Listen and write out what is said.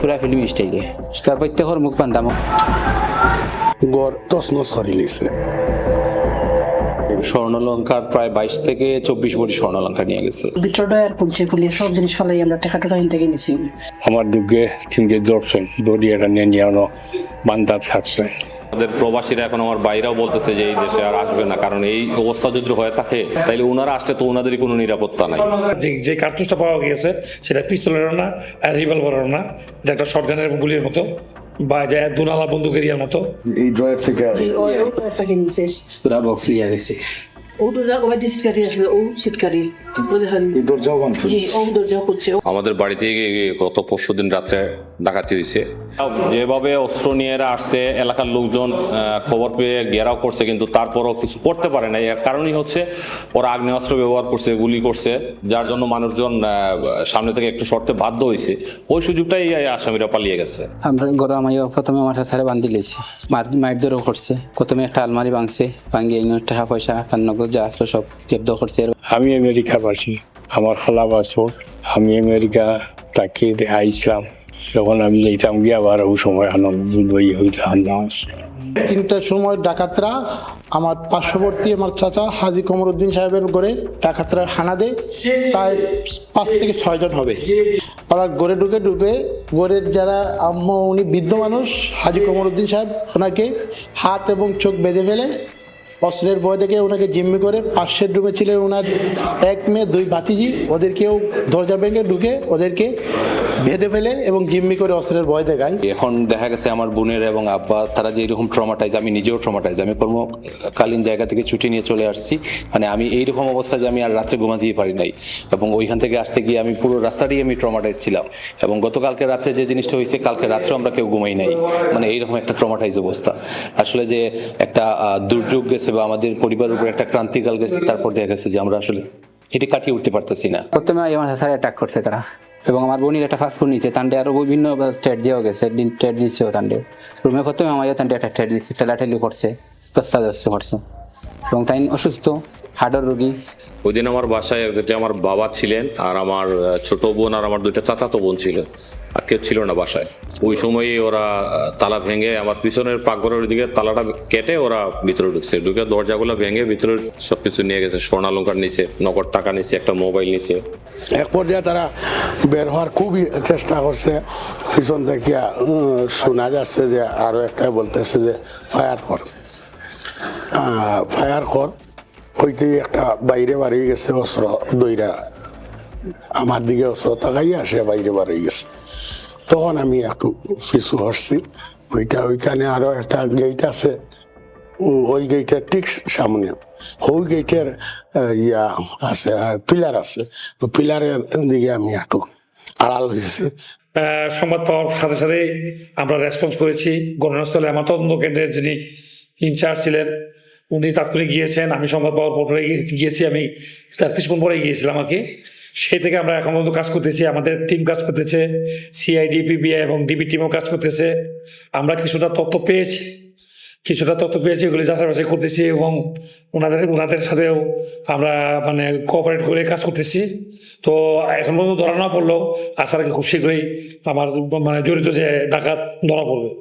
পুরা ফিল্ম স্টাইলে তার প্রত্যেকের মুখ বান্ধাম। গড় তসনস করে লিছে। স্বর্ণলঙ্কার প্রায় বাইশ থেকে চব্বিশ ভরি স্বর্ণলঙ্কা নিয়ে গেছে। বিট্রোডায়ার পুলছে পুলিশ সব জিনিস ফেলাই আমরা টাকা টাকা থেকে নিছি। আমার দুগে তিনকে দর্শন দড়ি এটা নিয়ে নিয়ে বান্দার থাকছে আমাদের প্রবাসীরা এখন আমার বাইরেও বলতেছে যে এই দেশে আর আসবে না কারণ এই অবস্থা যদি হয়ে থাকে তাইলে ওনারা আসলে তো ওনাদেরই কোনো নিরাপত্তা নাই। যে যে কার্তুজটা পাওয়া গিয়েছে সেটা পিস্তলেরও না আর রিভলভারেরও না এটা একটা শর্টগানের গুলির মতো বা যে দুনালা বন্দুকের ইয়ার মতো। এই ড্রয়ার থেকে আমাদের বাড়িতে গত পরশু দিন রাত্রে ডাকাতি হয়েছে যেভাবে অস্ত্র নিয়ে আসছে এলাকার লোকজন খবর পেয়ে ঘেরাও করছে কিন্তু তারপরও কিছু করতে পারে না এর কারণই হচ্ছে ওরা আগ্নেয়াস্ত্র ব্যবহার করছে গুলি করছে যার জন্য মানুষজন সামনে থেকে একটু সরতে বাধ্য হয়েছে ওই সুযোগটাই আসামিরা পালিয়ে গেছে। আমরা ঘরে আমায় প্রথমে আমার সাথে বান্ধি লেছি। মার মাইট ধরেও করছে। প্রথমে একটা আলমারি ভাঙছে ভাঙিয়ে টাকা পয়সা তার নগদ যা আসলো সব জব্দ করছে। আমি আমেরিকা বাসি আমার খালা বাসর আমি আমেরিকা তাকে আইছিলাম যখন আমি যাইতাম গিয়ে আবার ওই সময় আনন্দ না তিনটার সময় ডাকাতরা আমার পার্শ্ববর্তী আমার চাচা হাজি কমরুদ্দিন সাহেবের ঘরে ডাকাতরা হানা দেয়। প্রায় পাঁচ থেকে ছয়জন হবে। ওরা গড়ে ঢুকে ঢুকে গড়ের যারা আম্মা, উনি বৃদ্ধ মানুষ, হাজি কমরুদ্দিন সাহেব, ওনাকে হাত এবং চোখ বেঁধে ফেলে অস্ত্রের ভয় দেখে ওনাকে জিম্মি করে পাশের রুমে ছিলেন ওনার এক মেয়ে, দুই ভাতিজি। ওদেরকেও দরজা ভেঙে ঢুকে ওদেরকে বেঁধে ফেলে এবং জিম্মি করে অস্ত্রের ভয় দেখায়। এখন দেখা গেছে আমার বোনের এবং আব্বা, তারা যে এরকম ট্রমাটাইজ আমি নিজেও ট্রমাটাইজ আমি কর্মকালীন জায়গা থেকে ছুটি নিয়ে চলে আসছি। মানে আমি এইরকম অবস্থা যে আমি আর রাত্রে ঘুমাতেই পারি নাই। এবং ওইখান থেকে আসতে গিয়ে আমি পুরো রাস্তাটাই আমি ট্রমাটাইজ ছিলাম। এবং গতকালকে রাত্রে যে জিনিসটা হয়েছে, কালকে রাত্রে আমরা কেউ ঘুমাই নাই। মানে এইরকম একটা ট্রমাটাইজ অবস্থা। আসলে যে একটা দুর্যোগ গেছে বা আমাদের পরিবারের উপর একটা ক্রান্তিকাল গেছে, তারপর দেখা গেছে যে আমরা আসলে এটি কাটিয়ে উঠতে পারতেছি না। প্রথমে আমার স্যার অ্যাটাক করছে তারা। এবং আমার বোনের একটা ফাস্ট ফুড নিচ্ছে তান্ডে আরও বিভিন্ন ট্রেড দেওয়া গেছে ট্রেড দিচ্ছে ও তান্ডে। রুমে প্রথমে আমার তান্ডে একটা ট্রেড দিচ্ছে, ঠেলাঠেলি করছে দস্তা দস্তা করছে। এবং তাই অসুস্থ। হার্টের রোগী? ওই দিন আমার বাসায় যেটা আমার বাবা ছিলেন আর আমার ছোট বোন আর আমার দুইটা চাচাতো বোন ছিল। আর কেউ ছিল না বাসায়। ওই সময়ই ওরা তালা ভেঙে আমার পিছনের পাকঘরের দিকে তালাটা কেটে ওরা ভিতরে ঢুকছে। ঢুকে দরজাগুলো ভেঙে ভিতরে সবকিছু নিয়ে গেছে। স্বর্ণালঙ্কার নিচে নগদ টাকা নিচে একটা মোবাইল নিচে এক পর্যায়ে তারা বের হওয়ার খুবই চেষ্টা করছে। পিছন থেকে শোনা যাচ্ছে যে আরও একটা বলতেছে যে ফায়ার কর। ফায়ার কর। ওইতেই একটা বাইরে বাড়িয়ে গেছে, অস্ত্র দইরা। আমার দিকে অস্ত্র তাকাই আসে বাইরে বাড়িয়ে গেছে। তখন আমি একটু পিছু হসছি ওইটা ওইখানে আরও একটা গেট আছে। ওই গেটের ঠিক সামনে। ওই গেটের ইয়া আছে পিলার আছে। পিলারের দিকে আমি একটু আড়াল হয়েছি সংবাদ পাওয়ার সাথে সাথে আমরা রেসপন্স করেছি। ঘটনাস্থলে আমার তদন্ত কেন্দ্রের যিনি ইনচার্জ ছিলেন উনি তাৎক্ষণিক গিয়েছেন, আমি সংবাদ পাওয়ার পরে গিয়ে- গিয়েছি, আমি তার কিছুক্ষণ পরে গিয়েছিলাম আর কি। সেই থেকে আমরা এখন পর্যন্ত কাজ করতেছি, আমাদের টিম কাজ করতেছে সিআইডি পিবিআই এবং ডিবি টিমও কাজ করতেছে। আমরা কিছুটা তথ্য পেয়েছি, কিছুটা তথ্য পেয়েছি, ওগুলি যাচাই বাছাই করতেছি এবং ওনাদের ওনাদের সাথেও আমরা মানে কোঅপারেট করে কাজ করতেছি। তো এখন পর্যন্ত ধরা না পড়লেও আশা রাখি খুব শীঘ্রই আমার মানে জড়িত যে ডাকাত ধরা পড়বে।